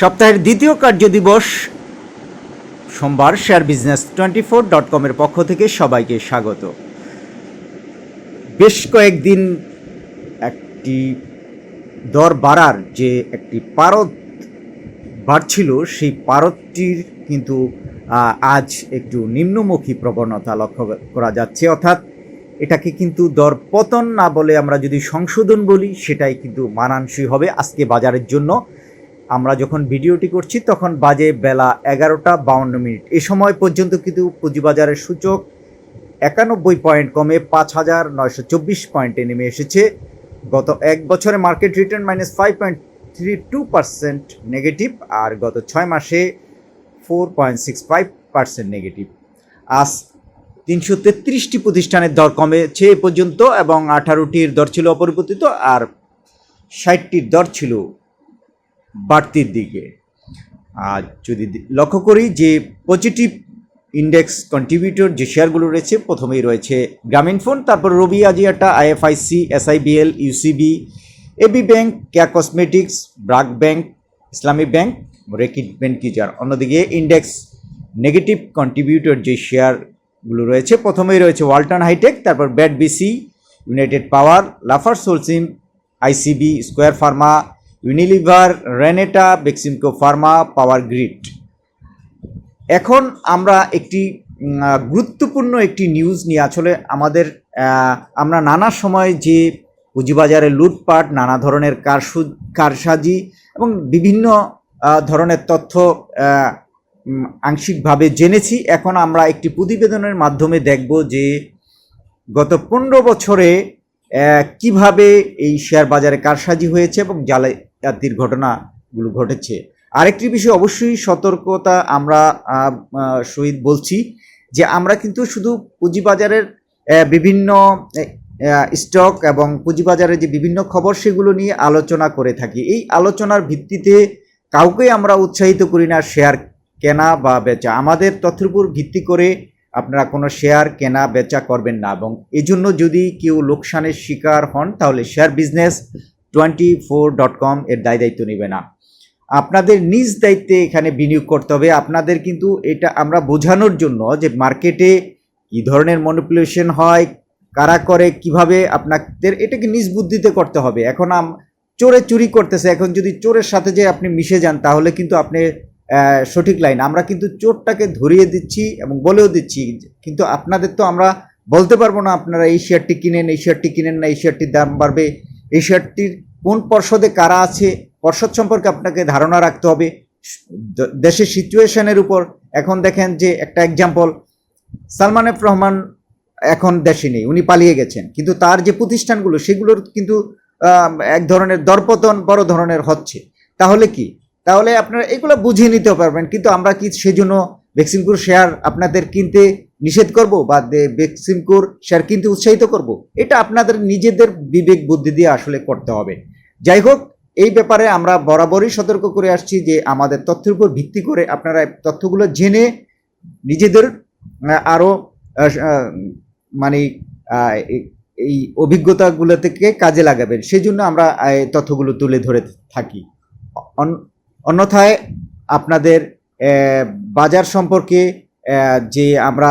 সপ্তাহের দ্বিতীয় কার্য দিবস সোমবার share business twenty four dot কমের পক্ষ থেকে সবাইকে স্বাগত। বেশ কয়েকদিন একটি দর বাড়ার যে একটি পারদ বাড়ছিল, সেই পারদটির কিন্তু আজ একটু নিম্নমুখী প্রবণতা লক্ষ্য করা যাচ্ছে। অর্থাৎ এটাকে কিন্তু দর পতন না বলে আমরা যদি সংশোধন বলি, সেটাই কিন্তু মানানসই হবে আজকে বাজারের জন্য। আমরা যখন ভিডিওটি করছি, তখন বাজে বেলা এগারোটা বাউন্ন মিনিট। এ সময় পর্যন্ত কিন্তু পুঁজিবাজারের সূচক একানব্বই পয়েন্ট কমে পাঁচ হাজার নয়শো চব্বিশ পয়েন্টে নেমে এসেছে। গত এক বছরে market return minus five point three two percent negative আর গত ছয় মাসে four point six five percent negative. আজ তিনশো তেত্রিশটি প্রতিষ্ঠানের দর কমেছে এ পর্যন্ত এবং আঠারোটির দর ছিল অপরিবর্তিত আর ষাটটির দর ছিল বাড়তির দিকে। আর যদি লক্ষ্য করি যে পজিটিভ ইন্ডেক্স কন্ট্রিবিউটর যে শেয়ারগুলো রয়েছে, প্রথমেই রয়েছে গ্রামীণ ফোন, তারপর Robi Axiata, IFIC, SIBL, UCB, AB bank, Keya cosmetics, BRAC bank, Islami bank Reckitt Benckiser. অন্যদিকে ইন্ডেক্স নেগেটিভ কন্ট্রিবিউটর যে শেয়ারগুলো রয়েছে, প্রথমেই রয়েছে ওয়ালটন হাইটেক, তারপর BAT BC, United Power, Lafarge Holcim, ICB, square pharma Unilever, Renata, Beximco pharma, power grid. এখন আমরা একটি গুরুত্বপূর্ণ একটি নিউজ নিয়ে আসলে আমাদের আমরা নানা সময় যে পুঁজিবাজারে লুটপাট, নানা ধরনের কারসু, কারসাজি এবং বিভিন্ন ধরনের তথ্য আংশিকভাবে জেনেছি। এখন আমরা একটি প্রতিবেদনের মাধ্যমে দেখব যে গত পনেরো বছরে কীভাবে এই শেয়ার বাজারে কারসাজি হয়েছে এবং জালিয়াতির ঘটনাগুলো ঘটেছে? আরেকটি বিষয় অবশ্যই সতর্কতা আমরা সহিত বলছি যে আমরা কিন্তু শুধু পুঁজিবাজারের বিভিন্ন স্টক এবং পুঁজিবাজারের যে বিভিন্ন খবর সেগুলো নিয়ে আলোচনা করে থাকি। এই আলোচনার ভিত্তিতে কাউকে আমরা উৎসাহিত করি না শেয়ার কেনা বা বেচা। আমাদের তথ্যের উপর ভিত্তি করে আপনারা কোনো শেয়ার কেনা, বেচা করবেন না এবং এই জন্য যদি কেউ লোকসানের শিকার হন, তাহলে share business twenty four dot com এর দায় দায়িত্ব নেবে না। আপনাদের নিজ দায়িত্বে এখানে বিনিয়োগ করতে হবে। আপনাদের কিন্তু এটা আমরা বোঝানোর জন্য যে মার্কেটে কী ধরনের মনিপুলেশন হয়, কারা করে, কীভাবে আপনাদের এটাকে নিজ বুদ্ধিতে করতে হবে। এখন আম চোরে চুরি করতেছে। এখন যদি চোরের সাথে যে আপনি মিশে যান, তাহলে কিন্তু আপনি সঠিক লাইন আমরা কিন্তু চোরটাকে ধরিয়ে দিচ্ছি এবং বলেও দিচ্ছি, কিন্তু আপনাদের তো আমরা বলতে পারব না আপনারা এই শেয়ারটি কিনেন, এই শেয়ারটি কিনেন না, এই শেয়ারটির দাম বাড়বে। এই শেয়ারটির কোন পর্ষদে কারা আছে, পর্ষদ সম্পর্কে আপনাকে ধারণা রাখতে হবে। দেশের সিচুয়েশনের উপর। এখন দেখেন যে একটা এক্সাম্পল সালমান এফ রহমান এখন দেশে নেই, উনি পালিয়ে গেছেন। কিন্তু তার যে প্রতিষ্ঠানগুলো, সেগুলোর কিন্তু এক ধরনের দরপতন বড় ধরনের হচ্ছে। তাহলে কি? তাহলে আপনারা এগুলো বুঝিয়ে নিতে পারবেন। কিন্তু আমরা কি সেজন্য বেক্সিমকুর শেয়ার আপনাদের কিনতে নিষেধ করব বা বেক্সিমকুর শেয়ার কিনতে উৎসাহিত করব? এটা আপনাদের নিজেদের বিবেক বুদ্ধি দিয়ে আসলে করতে হবে। যাই হোক এই ব্যাপারে আমরা বরাবরই সতর্ক করে আসছি যে আমাদের তথ্যের উপর ভিত্তি করে আপনারা তথ্যগুলো জেনে নিজেদের আহ, আরও আহ, আহ, মানে এই- অভিজ্ঞতাগুলো থেকে কাজে লাগাবেন। সেই জন্য আমরা তথ্যগুলো তুলে ধরে থাকি। অন্যথায় আপনাদের বাজার সম্পর্কে যে আমরা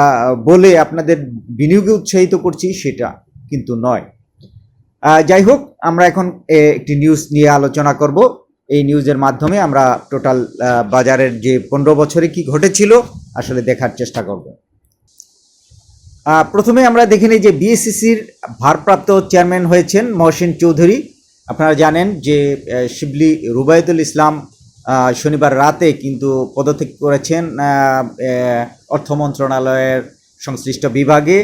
বলে আপনাদের বিনিয়োগে উৎসাহিত করছি সেটা কিন্তু নয়। যাই হোক, আমরা এখন একটি নিউজ নিয়ে আলোচনা করব। এই নিউজের মাধ্যমে আমরা টোটাল বাজারের যে পনেরো বছরে কি ঘটেছিল, আসলে দেখার চেষ্টা করব। প্রথমে আমরা দেখে নিই যে বিএসসিসির ভারপ্রাপ্ত চেয়ারম্যান হয়েছেন মহসিন চৌধুরী। আপনারা জানেন যে শিবলি রুবায়তুল ইসলাম শনিবার রাতে কিন্তু পদত্যাগ করেছেন অর্থ মন্ত্রণালয়ের সংশ্লিষ্ট বিভাগে।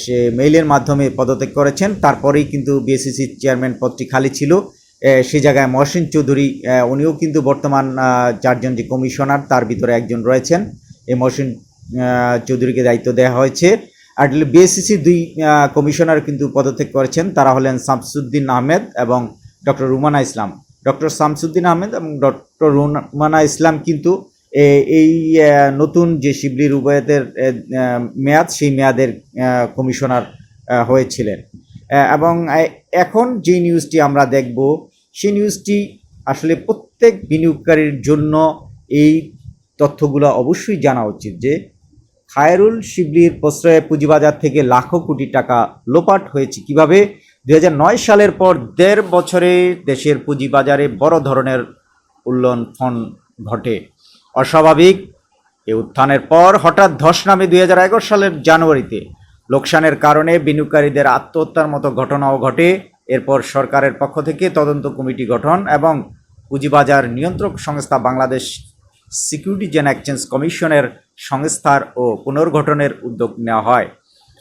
সে মেইলের মাধ্যমে পদত্যাগ করেছেন, তারপরেই কিন্তু বিএসসিসির চেয়ারম্যান পদটি খালি ছিল। সেই জায়গায় মহসিন চৌধুরী উনিও কিন্তু বর্তমান চারজন যে কমিশনার, তার ভিতরে একজন রয়েছেন। এই মহসিন চৌধুরীকে দায়িত্ব দেওয়া হয়েছে। আর বিএসসিসি দুই কমিশনার কিন্তু পদত্যাগ করেছেন, তারা হলেন শামসুদ্দিন আহমেদ এবং ডক্টর রুমানা ইসলাম। ডক্টর শামসুদ্দিন আহমেদ এবং ডক্টর রুমানা ইসলাম কিন্তু এই নতুন যে শিবলি রুবায়তের মেয়াদ, সেই মেয়াদের কমিশনার হয়েছিলেন। এবং এখন যে নিউজটি আমরা দেখব, সেই নিউজটি আসলে প্রত্যেক বিনিয়োগকারীর জন্য এই তথ্যগুলো অবশ্যই জানা উচিত যে খায়রুল শিবলির প্রশ্রয়ে পুঁজিবাজার থেকে লাখো কোটি টাকা লোপাট হয়েছে। কীভাবে? দুই হাজার নয় সালের পর দেড় বছরে দেশের পুঁজিবাজারে বড় ধরনের উল্লঙ্ঘন ঘটে। অস্বাভাবিক, এ উত্থানের পর হঠাৎ ধস নামে দুই হাজার এগারো সালের জানুয়ারিতে লোকসানের কারণে বিনিয়োগকারীদের আত্মহত্যার মতো ঘটনাও ঘটে। এরপর সরকারের পক্ষ থেকে তদন্ত কমিটি গঠন এবং পুঁজিবাজার নিয়ন্ত্রক সংস্থা বাংলাদেশ সিকিউরিটিজ অ্যান্ড এক্সচেঞ্জ কমিশনের সংস্থার ও পুনর্গঠনের উদ্যোগ নেওয়া হয়।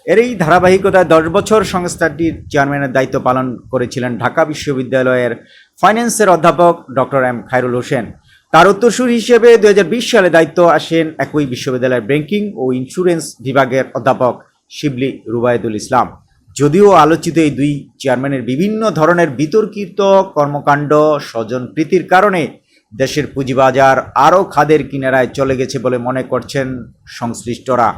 এর এই ধারাবাহিকতায় দশ বছর সংস্থাটির চেয়ারম্যানের দায়িত্ব পালন করেছিলেন ঢাকা বিশ্ববিদ্যালয়ের ফাইন্যান্সের অধ্যাপক ডক্টর এম খায়রুল হোসেন। তার উত্তরসূরি হিসেবে দু হাজার বিশ সালে দায়িত্ব আসেন একই বিশ্ববিদ্যালয়ের ব্যাংকিং ও ইন্স্যুরেন্স বিভাগের অধ্যাপক শিবলি রুবায়দুল ইসলাম। যদিও আলোচিত এই দুই চেয়ারম্যানের বিভিন্ন ধরনের বিতর্কিত কর্মকাণ্ড স্বজন প্রীতির কারণে দেশের পুঁজিবাজার আরও খাদের কিনারায় চলে গেছে বলে মনে করছেন সংশ্লিষ্টরা।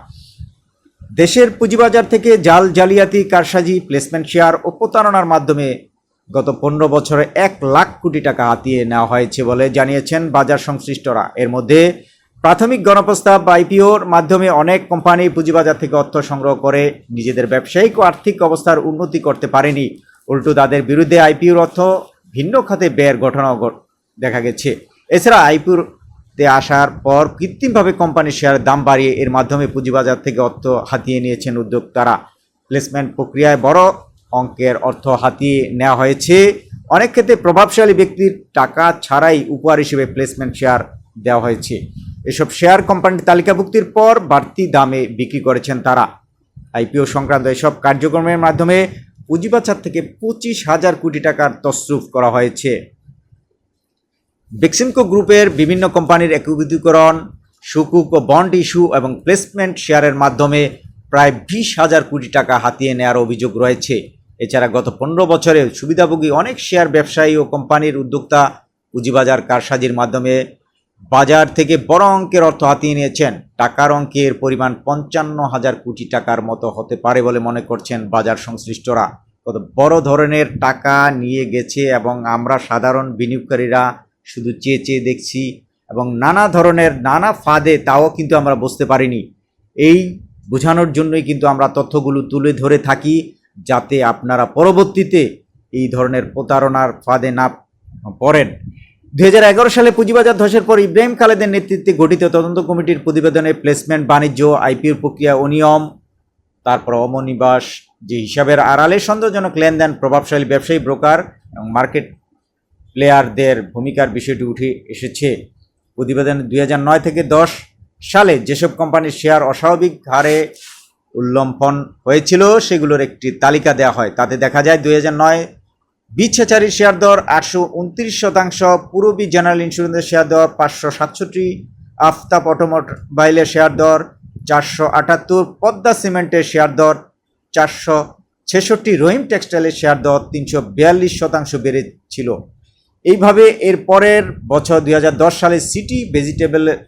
দেশের পুঁজিবাজার থেকে জাল জালিয়াতি, কারসাজি প্লেসমেন্ট শেয়ার ও প্রতারণার মাধ্যমে গত পনেরো বছরে এক লাখ কোটি টাকা হাতিয়ে নেওয়া হয়েছে বলে জানিয়েছেন বাজার সংশ্লিষ্টরা। এর মধ্যে প্রাথমিক গণপ্রস্তাব বা আইপিওর মাধ্যমে অনেক কোম্পানি পুঁজিবাজার থেকে অর্থ সংগ্রহ করে নিজেদের ব্যবসায়িক ও আর্থিক অবস্থার উন্নতি করতে পারেনি। উল্টো তাদের বিরুদ্ধে আইপিওর অর্থ ভিন্ন খাতে ব্যয়ের ঘটনাও ঘট- দেখা গেছে। এছাড়া আইপিওতে আসার পর কৃত্রিমভাবে কোম্পানির শেয়ারের দাম বাড়িয়ে এর মাধ্যমে পুঁজিবাজার থেকে অর্থ হাতিয়ে নিয়েছেন উদ্যোক্তারা। প্লেসমেন্ট প্রক্রিয়ায় বড় অঙ্কের অর্থ হাতিয়ে নেওয়া হয়েছে। অনেক ক্ষেত্রে প্রভাবশালী ব্যক্তির টাকা ছাড়াই উপহার হিসেবে প্লেসমেন্ট শেয়ার দেওয়া হয়েছে। এসব শেয়ার কোম্পানির তালিকাভুক্তির পর বাড়তি দামে বিক্রি করেছেন তারা। আইপিও সংক্রান্ত এসব কার্যক্রমের মাধ্যমে পুঁজিবাজার থেকে পঁচিশ হাজার কোটি টাকার তসরুফ করা হয়েছে। বেক্সিমকো গ্রুপের বিভিন্ন কোম্পানির একীভূতকরণ সুকুক ও বন্ড ইস্যু এবং প্লেসমেন্ট শেয়ারের মাধ্যমে প্রায় বিশ হাজার কোটি টাকা হাতিয়ে নেওয়ার অভিযোগ রয়েছে। এছাড়া গত পনেরো বছরে সুবিধাভোগী অনেক শেয়ার ব্যবসায়ী ও কোম্পানির উদ্যোক্তা পুঁজিবাজার কারসাজির মাধ্যমে বাজার থেকে বড় অঙ্কের অর্থ হাতিয়ে নিয়েছেন। টাকার অঙ্কের পরিমাণ পঞ্চান্ন হাজার কোটি টাকার মতো হতে পারে বলে মনে করছেন বাজার সংশ্লিষ্টরা। কত বড় ধরনের টাকা নিয়ে গেছে এবং আমরা সাধারণ বিনিয়োগকারীরা শুধু চেয়ে চেয়ে দেখছি এবং নানা ধরনের নানা ফাঁদে তাও কিন্তু আমরা বুঝতে পারিনি। এই বোঝানোর জন্যই কিন্তু আমরা তথ্যগুলো তুলে ধরে থাকি যাতে আপনারা পরবর্তীতে এই ধরনের প্রতারণার ফাঁদে না পড়েন। দু হাজার এগারো সালে পুঁজিবাজার ধসের পর ইব্রাহিম খালেদের নেতৃত্বে গঠিত তদন্ত কমিটির প্রতিবেদনে প্লেসমেন্ট, বাণিজ্য আইপিওর প্রক্রিয়া অনিয়ম তারপর অমনিবাস যে হিসাবের আড়ালে সন্দেহজনক লেনদেন, প্রভাবশালী ব্যবসায়ী, ব্রোকার এবং মার্কেট প্লেয়ারদের ভূমিকার বিষয়টি উঠে এসেছে। প্রতিবেদনে দুই নয় থেকে দশ সালে যেসব কোম্পানির শেয়ার অস্বাভাবিক হারে উল্লম্ফন হয়েছিল, সেগুলোর একটি তালিকা দেওয়া হয়। তাতে দেখা যায়, দুই হাজার নয় বিচ্ছাচারী শেয়ার দর আটশো উনত্রিশ শতাংশ, পূরবী জেনারেল ইন্স্যুরেন্সের শেয়ার দর পাঁচশো সাতষট্টি, আফতাব অটোমোবাইলের শেয়ার দর চারশো আটাত্তর, পদ্মা সিমেন্টের শেয়ার দর চারশো ছেষট্টি, রহিম টেক্সটাইলের শেয়ার দর তিনশো বিয়াল্লিশ শতাংশ বেড়েছিল। এইভাবে এর পরের বছর দুই হাজার দশ সালে সিটি ভেজিটেবলের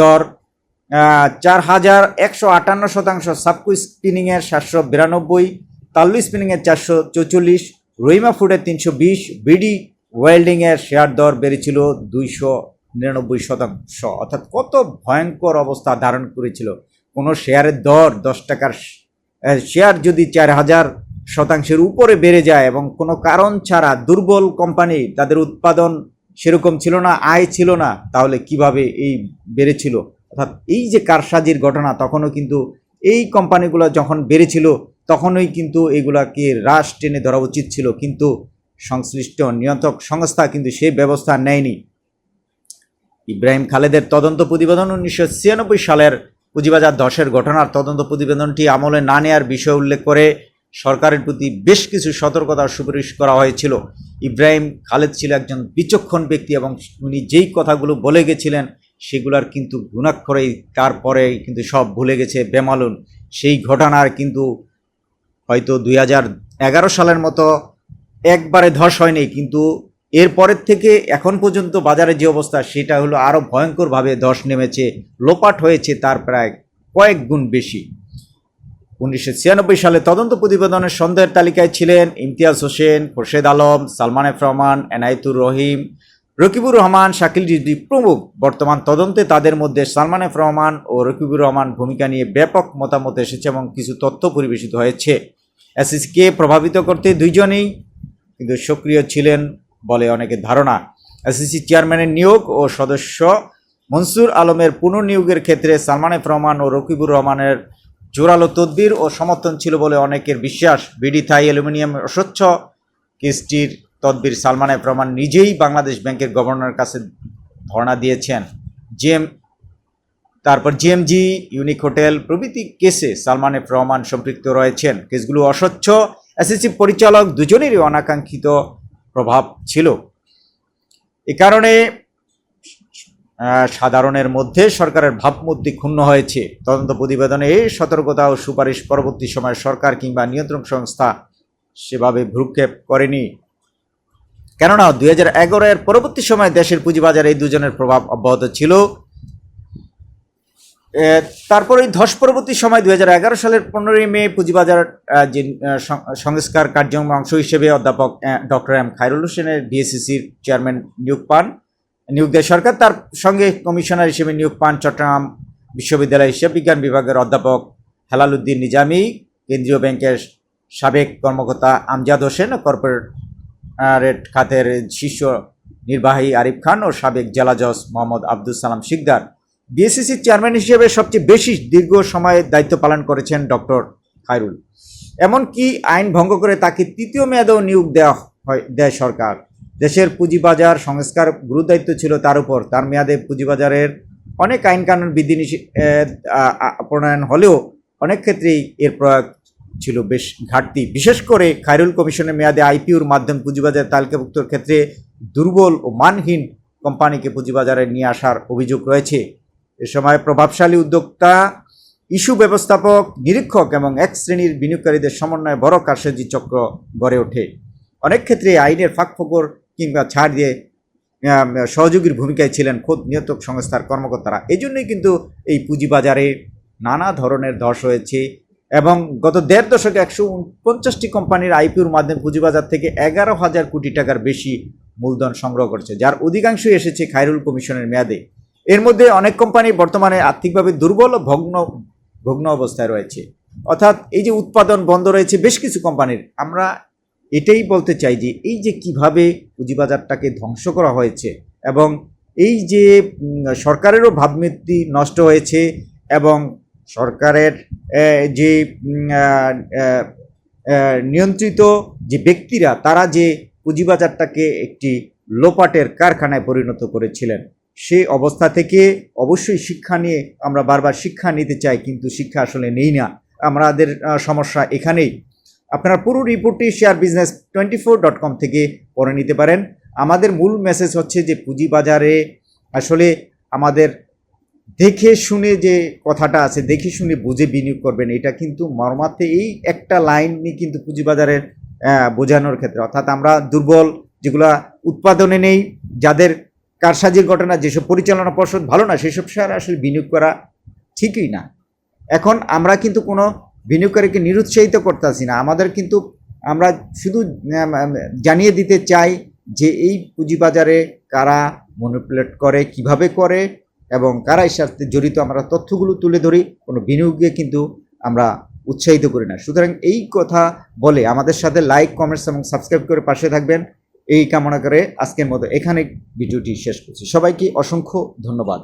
দর চার হাজার একশো আটান্ন শতাংশ সাবকু স্পিনিংয়ের সাতশো বিরানব্বই তাল্লু স্পিনিংয়ের চারশো চৌচল্লিশ, রহিমা ফুডের তিনশো বিশ, বিডি ওয়েল্ডিংয়ের শেয়ার দর বেড়েছিল দুইশো নিরানব্বই শতাংশ। অর্থাৎ কত ভয়ঙ্কর অবস্থা ধারণ করেছিল। কোনো শেয়ারের দর দশ টাকার শেয়ার যদি চার হাজার শতাংশের উপরে বেড়ে যায় এবং কোনো কারণ ছাড়া দুর্বল কোম্পানি তাদের উৎপাদন সেরকম ছিল না, আয় ছিল না, তাহলে কীভাবে এই বেড়েছিল? অর্থাৎ এই যে কারসাজির ঘটনা তখনও কিন্তু এই কোম্পানিগুলো যখন বেড়েছিল, তখনই কিন্তু এগুলাকে হ্রাস টেনে ধরা উচিত ছিল, কিন্তু সংশ্লিষ্ট নিয়ন্ত্রক সংস্থা কিন্তু সেই ব্যবস্থা নেয়নি। ইব্রাহিম খালেদের তদন্ত প্রতিবেদন উনিশশো ছিয়ানব্বই সালের পুঁজিবাজার ধসের ঘটনার তদন্ত প্রতিবেদনটি আমলে না নেওয়ার বিষয় উল্লেখ করে সরকারের প্রতি বেশ কিছু সতর্কতার সুপারিশ করা হয়েছিল। ইব্রাহিম খালেদ ছিল একজন বিচক্ষণ ব্যক্তি এবং উনি যেই কথাগুলো বলে গেছিলেন সেগুলার কিন্তু গুণাক্ষরেই তারপরে কিন্তু সব ভুলে গেছে বেমালুন সেই ঘটনার কিন্তু হয়তো দুই সালের মতো একবারে ধস হয়নি, কিন্তু এরপরের থেকে এখন পর্যন্ত বাজারে যে অবস্থা সেটা হলো আরও ভয়ঙ্করভাবে ধস নেমেছে, লোপাট হয়েছে তার প্রায় কয়েক গুণ বেশি। উনিশশো ছিয়ানব্বই সালে তদন্ত প্রতিবেদনের সন্দেহের তালিকায় ছিলেন ইমতিয়াজ হোসেন, খোরশেদ আলম, সালমান এফ রহমান, এনায়েতুর রহিম, রকিবুর রহমান, শাকিল রিজভি প্রমুখ। বর্তমান তদন্তে তাদের মধ্যে সালমান এফ রহমান ও রকিবুর রহমান ভূমিকা নিয়ে ব্যাপক মতামত এসেছে এবং কিছু তথ্য পরিবেশিত হয়েছে। এসএসকে প্রভাবিত করতে দুইজনেই কিন্তু সক্রিয় ছিলেন বলে অনেকের ধারণা। এসএসসি চেয়ারম্যানের নিয়োগ ও সদস্য মনসুর আলমের পুনর্নিয়োগের ক্ষেত্রে সালমান এফ রহমান ও রকিবুর রহমানের জোরালো তদবির ও সমর্থন ছিল বলে অনেকের বিশ্বাস। বিডি থাই অ্যালুমিনিয়াম অস্বচ্ছ কেসটির তদবির সালমান এফ রহমান নিজেই বাংলাদেশ ব্যাংকের গভর্নরের কাছে ধর্ণা দিয়েছেন। জেএম তারপর জিএমজি, ইউনিক হোটেল প্রভৃতি কেসে সালমান এফ রহমান সম্পৃক্ত রয়েছেন। কেসগুলো অস্বচ্ছ। এসএসসি পরিচালক দুজনেরই অনাকাঙ্ক্ষিত প্রভাব ছিল। এ কারণে সাধারণের মধ্যে সরকারের ভাবমূর্তি ক্ষুণ্ণ হয়েছে। তদন্ত প্রতিবেদনে এই সতর্কতা ও সুপারিশ পরবর্তী সময়ে সরকার কিংবা নিয়ন্ত্রণ সংস্থা সেভাবে ভ্রুক্ষেপ করেনি। কেননা দু হাজার এগারো এর পরবর্তী সময়ে দেশের পুঁজিবাজারে এই দুজনের প্রভাব অব্যাহত ছিল। তারপরে এই ধস পরবর্তী সময় দুই হাজার এগারো সালের পনেরোই মে পুঁজিবাজার যে সংস্কার কার্যক্রমের অংশ হিসেবে অধ্যাপক ডক্টর এম খায়রুল হোসেনের ডিএসসিসির চেয়ারম্যান নিয়োগ পান। নিয়োগ দেয় সরকার। তার সঙ্গে কমিশনার হিসেবে নিয়োগ পান চট্টগ্রাম বিশ্ববিদ্যালয় হিসাব বিজ্ঞান বিভাগের অধ্যাপক হেলাল উদ্দিন নিজামী, কেন্দ্রীয় ব্যাংকের সাবেক কর্মকর্তা আমজাদ হোসেন, কর্পোরেট খাতের শীর্ষ নির্বাহী আরিফ খান ও সাবেক জেলা জজ মোহাম্মদ আব্দুল সালাম শিকদার। বিএসসিসির চেয়ারম্যান হিসেবে সবচেয়ে বেশি দীর্ঘ সময়ে দায়িত্ব পালন করেছেন ডক্টর খায়রুল। এমনকি আইন ভঙ্গ করে তাকে তৃতীয় মেয়াদেও নিয়োগ দেওয়া হয় দেয় সরকার। দেশের পুঁজিবাজার সংস্কার গুরুদায়িত্ব ছিল তার উপর। তার মেয়াদে পুঁজিবাজারের অনেক আইন কানুন বিধিনিষেধ প্রণয়ন হলেও অনেক ক্ষেত্রেই এর প্রয়োগ ছিল বেশ ঘাটতি। বিশেষ করে খায়রুল কমিশনের মেয়াদে আইপিওর মাধ্যমে পুঁজিবাজার তালিকাভুক্তর ক্ষেত্রে দুর্বল ও মানহীন কোম্পানিকে পুঁজিবাজারে নিয়ে আসার অভিযোগ রয়েছে। এ সময় প্রভাবশালী উদ্যোক্তা, ইস্যু ব্যবস্থাপক, নিরীক্ষক এবং এক শ্রেণির বিনিয়োগকারীদের সমন্বয়ে বড় কারসাজি চক্র গড়ে ওঠে। অনেক ক্ষেত্রে আইনের ফাঁকফোকর কিংবা ছাড় দিয়ে সহযোগীর ভূমিকায় ছিলেন খোদ নিয়ন্ত্রক সংস্থার কর্মকর্তারা। এই জন্যই কিন্তু এই পুঁজিবাজারে নানা ধরনের ধস হয়েছে এবং গত দেড় দশকে একশো পঞ্চাশটি কোম্পানির আইপিওর মাধ্যমে পুঁজিবাজার থেকে এগারো হাজার কোটি টাকার বেশি মূলধন সংগ্রহ করেছে, যার অধিকাংশই এসেছে খায়রুল কমিশনের মেয়াদে। এর মধ্যে অনেক কোম্পানি বর্তমানে আর্থিকভাবে দুর্বল ও ভগ্ন ভগ্ন অবস্থায় রয়েছে। অর্থাৎ এই যে উৎপাদন বন্ধ রয়েছে, বেশ কিছু কোম্পানির। আমরা এটাই বলতে চাই যে এই যে কীভাবে পুঁজিবাজারটাকে ধ্বংস করা হয়েছে এবং এই যে সরকারেরও ভাবমূর্তি নষ্ট হয়েছে এবং সরকারের যে নিয়ন্ত্রিত যে ব্যক্তিরা, তারা যে পুঁজিবাজারটাকে একটি লোপাটের কারখানায় পরিণত করেছিলেন সেই অবস্থা থেকে অবশ্যই শিক্ষা নিয়ে আমরা বারবার শিক্ষা নিতে চাই, কিন্তু শিক্ষা আসলে নেই না। আমাদের সমস্যা এখানেই। আপনারা পুরো রিপোর্টটি share business twenty four dot com থেকে পড়ে নিতে পারেন। আমাদের মূল মেসেজ হচ্ছে যে পুঁজিবাজারে আসলে আমাদের দেখে শুনে যে কথাটা আছে, দেখে শুনে বুঝে বিনিয়োগ করবেন, এটা কিন্তু মর্মার্থে এই একটা লাইন নিয়ে কিন্তু পুঁজিবাজারের বোঝানোর ক্ষেত্রে। অর্থাৎ আমরা দুর্বল যেগুলা উৎপাদনে নেই, যাদের কারসাজির ঘটনা, যেসব পরিচালনা পর্ষদ ভালো না, সেসব শেয়ার আসলে বিনিয়োগ করা ঠিকই না। এখন আমরা কিন্তু কোনো বিনিয়োগকারীকে নিরুৎসাহিত করতেছি না। আমাদের কিন্তু আমরা শুধু জানিয়ে দিতে চাই যে এই পুঁজিবাজারে কারা মনিপুলেট করে, কীভাবে করে এবং কারা এর সাথে জড়িত আমরা তথ্যগুলো তুলে ধরি, কোনো বিনিয়োগে কিন্তু আমরা উৎসাহিত করি না। সুতরাং এই কথা বলে আমাদের সাথে লাইক কমেন্টস এবং সাবস্ক্রাইব করে পাশে থাকবেন। এই কামনা করে আজকের মতো এখানে ভিডিওটি শেষ করছি। সবাইকে অসংখ্য ধন্যবাদ।